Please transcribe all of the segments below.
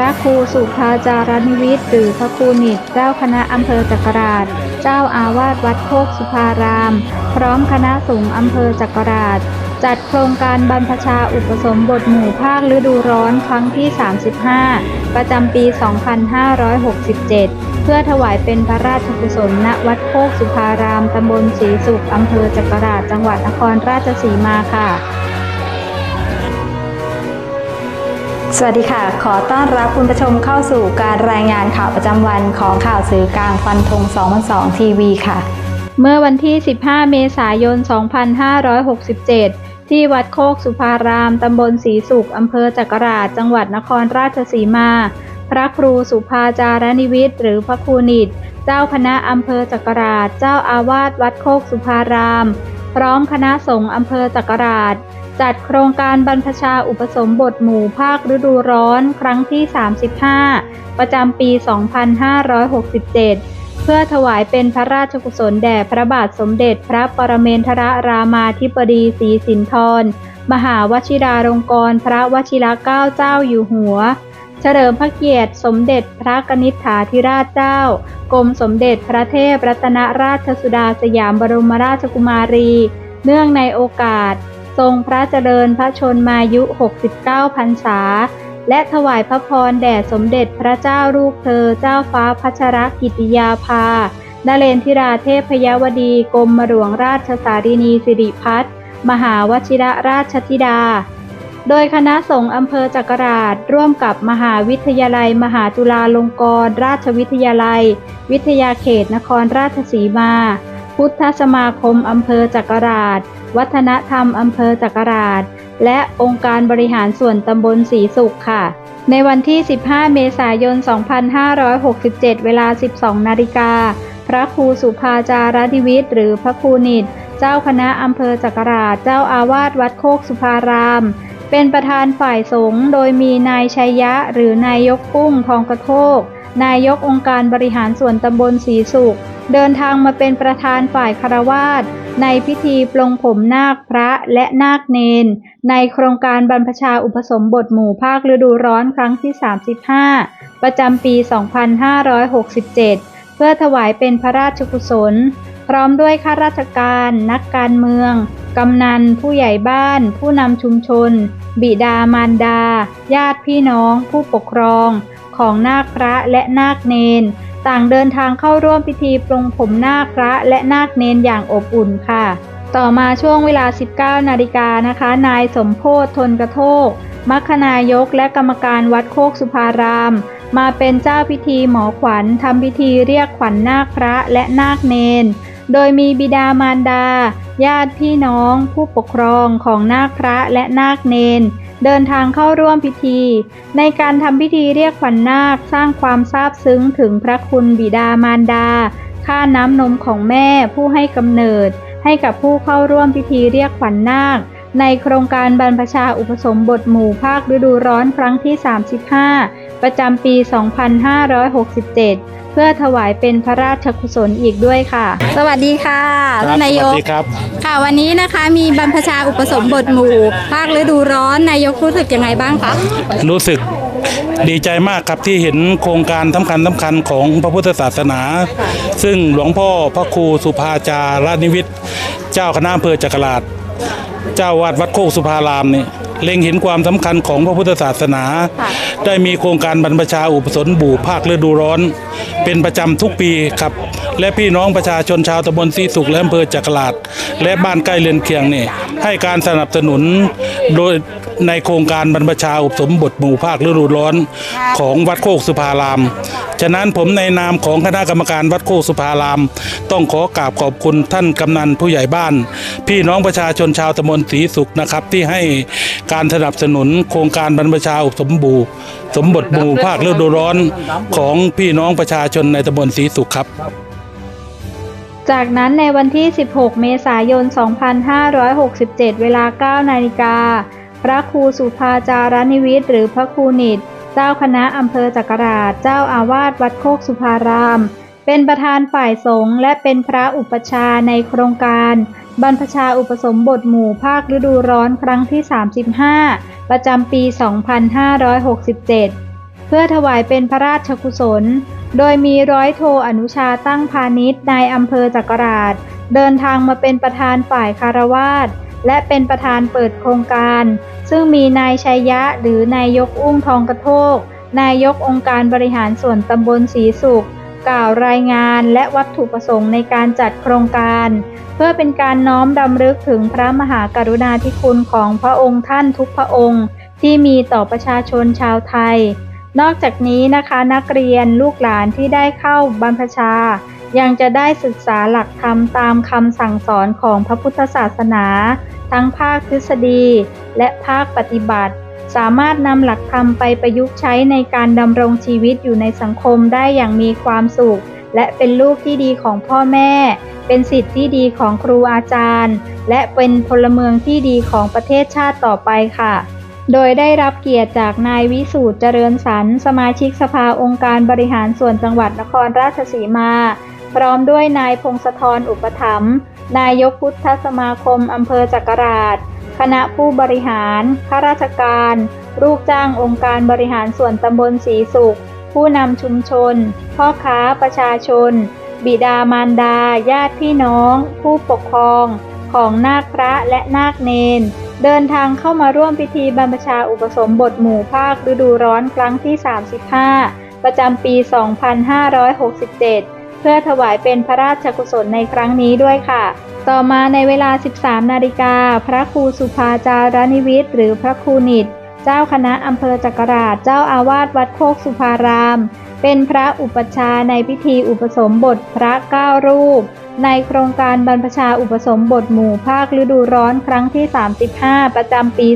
พระครูสุภาจารนิวิทย์หรือพระครูนิตเจ้าคณะอำเภอจักราช เจ้าอาวาสวัดโคกสุภาราม พร้อมคณะสงฆ์อำเภอจักราช จัดโครงการบรรพชาอุปสมบทหมู่ภาคฤดูร้อนครั้งที่ 35 ประจำปี 2567 เพื่อถวายเป็นพระราชกุศลณวัดโคกสุภารามตำบลศรีสุขอำเภอจักราช จังหวัดนครราชสีมาค่ะ สวัสดีค่ะ ขอต้อนรับคุณผู้ชมเข้าสู่การรายงานข่าวประจำวันของข่าวสื่อกลางฟันธง2002ทีวีค่ะ เมื่อวันที่ 15 เมษายน 2567 ที่วัดโคกสุภาราม ตำบลศรีสุข อำเภอจักราช จังหวัดนครราชสีมา พระครูสุภาจารนิวิทย์หรือพระครูนิต เจ้าคณะอำเภอจักราช เจ้าอาวาสวัดโคกสุภาราม พร้อมคณะสงฆ์อำเภอจักราช จัดโครงการบรรพชาอุปสมบทหมู่ภาคฤดูร้อนครั้งที่ 35 ประจำปี 2567 เพื่อถวายเป็นพระราชกุศลแด่พระบาทสมเด็จพระปรเมนทรรามาธิบดีศรีสินธร มหาวชิราลงกรณพระวชิรเกล้าเจ้าอยู่หัว เฉลิมพระเกียรติสมเด็จพระกนิษฐาธิราชเจ้ากรมสมเด็จพระเทพรัตนราชสุดาสยามบรมราชกุมารี เนื่องในโอกาส ทรงพระเจริญพระชนมายุ 69 พรรษา และถวายพระพรแด่สมเด็จพระเจ้าลูกเธอเจ้าฟ้าพัชรกิติยาภานเรนทิราเทพยวดีกรมหลวงราชสารินีสิริพัฒน์มหาวชิระราชธิดา โดยคณะสงฆ์อำเภอจักราชร่วมกับมหาวิทยาลัย มหาจุฬาลงกรณราชวิทยาลัย วิทยาเขตนครราชสีมา พุทธสมาคมอำเภอจักราช วัฒนธรรมอำเภอจักราช และองค์การบริหารส่วนตำบลศรีสุขค่ะ ในวันที่ 15 เมษายน 2567 เวลา 12 นาฬิกา พระครูสุภาจารนิวิทย์หรือพระครูนิตเจ้าคณะอำเภอจักราชเจ้าอาวาสวัดโคกสุภาราม เป็นประธานฝ่ายสงฆ์โดยมีนายชัยยะ หรือนายยกกุ้งทองกระโทก นายกองค์การบริหารส่วนตำบลศรีสุข เดินทางมาเป็นประธานฝ่ายคารวาสในพิธีปลงผมนาคพระและนาคเนน ในโครงการบรรพชาอุปสมบทหมู่ภาคฤดูร้อนครั้งที่ 35 ประจำปี 2567 เพื่อถวายเป็นพระราชกุศล พร้อมด้วยข้าราชการ นักการเมือง กำนัน ผู้ใหญ่บ้าน ผู้นำชุมชน บิดามารดา ญาติพี่น้อง ผู้ปกครอง ของนาคพระและนาคเนน ต่างเดินทางเข้าร่วมพิธีปลงผมนาคพระและนาคเนนอย่างอบอุ่นค่ะ ต่อมาช่วงเวลา 19 นาฬิกานะคะ นายสมโพธทนกระโทกมัคนายกและกรรมการวัดโคกสุภาราม มาเป็นเจ้าพิธีหมอขวัญทำพิธีเรียกขวัญนาคพระและนาคเนน โดยมีบิดามารดา ญาติพี่น้อง ผู้ปกครองของนาคพระและนาคเนน เดินทางเข้าร่วมพิธี ในการทำพิธีเรียกขวัญนาคสร้างความซาบซึ้งถึงพระคุณบิดามารดา ค่าน้ำนมของแม่ผู้ให้กำเนิด ให้กับผู้เข้าร่วมพิธีเรียกขวัญนาค ในโครงการบรรพชาอุปสมบทหมู่ภาคฤดูร้อนครั้งที่ 35 ประจำปี 2567 เพื่อถวายเป็นพระราชกุศลอีกด้วยค่ะ สวัสดีค่ะครับท่านนายสวักสดีครับ ค่ะวันนี้นะคะมีบรรพชาอุปสมบทหมู่ ภาคฤดูร้อนนายกรู้สึกยังไงบ้างคะรู้สึกดีใจมากครับที่เห็นโครงการสำคัญสำคัญของพระพุทธศาสนา ซึ่งหลวงพ่อพระครูสุภาจารานิวิทย์เจ้าคณะอำเภอจักราชเจ้าวาดวัดโคกสุภารามนี่ เล็งเห็นความสำคัญของพระพุทธศาสนา ได้มีโครงการบรรพชาอุปสมบทภาคฤดูร้อน เป็นประจำทุกปีครับ และพี่น้องประชาชนชาวตำบลศรีสุขและอำเภอจักราชและบ้านใกล้เรือนเคียงนี่ให้การสนับสนุนโดยในโครงการบรรพชาอุปสมบทหมู่ภาคฤดูร้อน ของวัดโคกสุภาราม ฉะนั้นผมในนามของคณะกรรมการวัดโคกสุภาราม ต้องขอกราบขอบคุณท่านกำนันผู้ใหญ่บ้าน พี่น้องประชาชนชาวตำบลศรีสุขนะครับที่ให้การสนับสนุนโครงการบรรพชาอุปสมบูสมบทหมู่ภาคฤดูร้อนของพี่น้องประชาชนในตำบลศรีสุขครับ จากนั้นในวันที่ 16 เมษายน 2567 เวลา 9 นาฬิกา พระครูสุภาจารนิวิทย์หรือพระครูนิตเจ้าคณะอำเภอจักราช เจ้าอาวาสวัดโคกสุภาราม เป็นประธานฝ่ายสงฆ์และเป็นพระอุปชาในโครงการ บรรพชาอุปสมบทหมู่ภาคฤดูร้อนครั้งที่ 35 ประจำปี 2567 เพื่อถวายเป็นพระราชกุศล โดยมีร้อยโทอนุชาตั้งพาณิชย์นายอำเภอจักราช เดินทางมาเป็นประธานฝ่ายคารวาสและเป็นประธานเปิดโครงการ ซึ่งมีนายชัยยะหรือนายยกอุ้งทองกระโทก นายกองค์การบริหารส่วนตำบลศรีสุข กล่าวรายงานและวัตถุประสงค์ในการจัดโครงการ เพื่อเป็นการน้อมรำลึกถึงพระมหากรุณาธิคุณของพระองค์ท่านทุกพระองค์ ที่มีต่อประชาชนชาวไทย นอกจากนี้นะคะนักเรียนลูกหลานที่ได้เข้าบรรพชา ยังจะได้ศึกษาหลักธรรมตามคำสั่งสอนของพระพุทธศาสนา ทั้งภาคทฤษฎีและภาคปฏิบัติ สามารถนำหลักธรรมไปประยุกต์ใช้ในการดำรงชีวิตอยู่ในสังคมได้อย่างมีความสุข และเป็นลูกที่ดีของพ่อแม่ เป็นสิทธิ์ที่ดีของครูอาจารย์ และเป็นพลเมืองที่ดีของประเทศชาติต่อไปค่ะ โดยได้รับเกียรติจากนายวิสูตรเจริญสรรสมาชิกสภาองค์การบริหารส่วนจังหวัดนครราชสีมา พร้อมด้วยนายพงศธรอุปถัมภ์นายกพุทธสมาคมอำเภอจักราช คณะผู้บริหาร ข้าราชการ ลูกจ้างองค์การบริหารส่วนตำบลศรีสุข ผู้นำชุมชน พ่อค้าประชาชน บิดามารดา ญาติพี่น้อง ผู้ปกครอง ของนาคพระและนาคเนน เดินทางเข้ามาร่วมพิธีบรรพชาอุปสมบทหมู่ภาคฤดูร้อนครั้งที่ 35 ประจำปี 2567 เพื่อถวายเป็นพระราชกุศลในครั้งนี้ด้วยค่ะ ต่อมาในเวลา 13 นาฬิกา พระครูสุภาจารนิวิทย์หรือพระครูนิตเจ้าคณะอำเภอจักราชเจ้าอาวาสวัดโคกสุภาราม เป็นพระอุปัชฌาย์ในพิธีอุปสมบทพระเก้ารูป ในโครงการบรรพชาอุปสมบทหมู่ภาคฤดูร้อนครั้งที่ 35 ประจำปี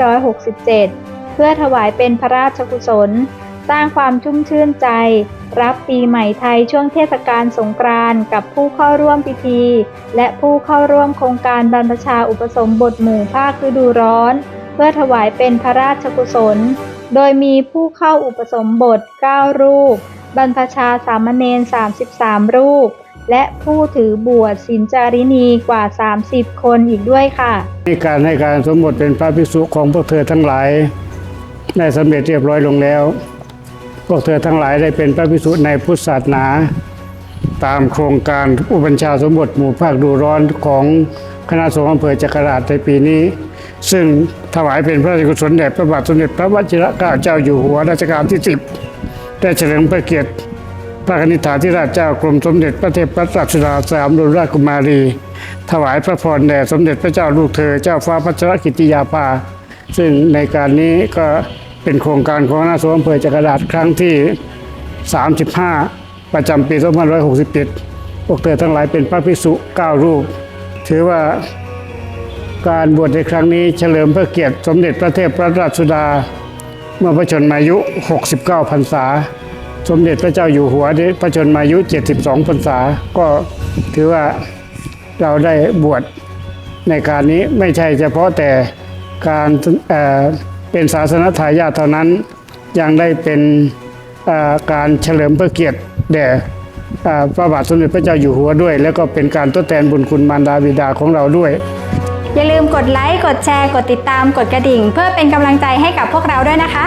2567 เพื่อถวายเป็นพระราชกุศล สร้างความชุ่มชื่นใจ รับปีใหม่ไทยช่วงเทศกาลสงกรานต์กับผู้เข้าร่วมพิธี และผู้เข้าร่วมโครงการบรรพชาอุปสมบทหมู่ภาคฤดูร้อน เพื่อถวายเป็นพระราชกุศล โดยมีผู้เข้าอุปสมบท 9 รูป บรรพชาสามเณร 33 รูป และผู้ถือบวชสินจารินีกว่า 30 คนอีกด้วยค่ะในการให้การสมบทเป็นพระภิกษุของพวกเธอทั้งหลาย ได้สำเร็จเรียบร้อยลงแล้ว พวกเธอทั้งหลายได้เป็นพระภิกษุในพุทธศาสนา ตามโครงการอุบัญชาสมบทหมู่ภาคดูร้อนของคณะสงฆ์อำเภอจักราชในปีนี้ ซึ่งถวายเป็นพระราชกุศลแด่พระบาทสมเด็จพระวชิรเกล้าเจ้าอยู่หัวรัชกาลที่สิบได้เฉลิมพระเกียรติพระนิธิฐาธิราชเจ้ากรมสมเด็จพระเทพรัตนราชสุดาสามบรมราชกุมารี ถวายพระพรแด่สมเด็จพระเจ้าลูกเธอเจ้าฟ้าพัชรกิติยาภาซึ่งในการนี้ก็ เป็นโครงการของคณะสงฆ์อำเภอจักราชครั้งที่ 35 ประจำปี2567 พวกเธอทั้งหลายเป็นพระภิกษุ9รูป ถือว่าการบวชในครั้งนี้เฉลิมพระเกียรติสมเด็จพระเทพรัตนราชสุดา เมื่อพระชนมายุ 69 พรรษา สมเด็จพระเจ้าอยู่หัวด้พระชนมายุ 72 พรรษา ก็ถือว่าเราได้บวชในการนี้ไม่ใช่เฉพาะแต่การ เป็นศาสนทายาทเท่านั้นยังได้เป็นการเฉลิมพระเกียรติแด่พระบาทสมเด็จพระเจ้าอยู่หัวด้วย แล้วก็เป็นการทดแทนบุญคุณมารดาบิดาของเราด้วย อย่าลืมกดไลค์ กดแชร์ กดติดตาม กดกระดิ่ง เพื่อเป็นกำลังใจให้กับพวกเราด้วยนะคะ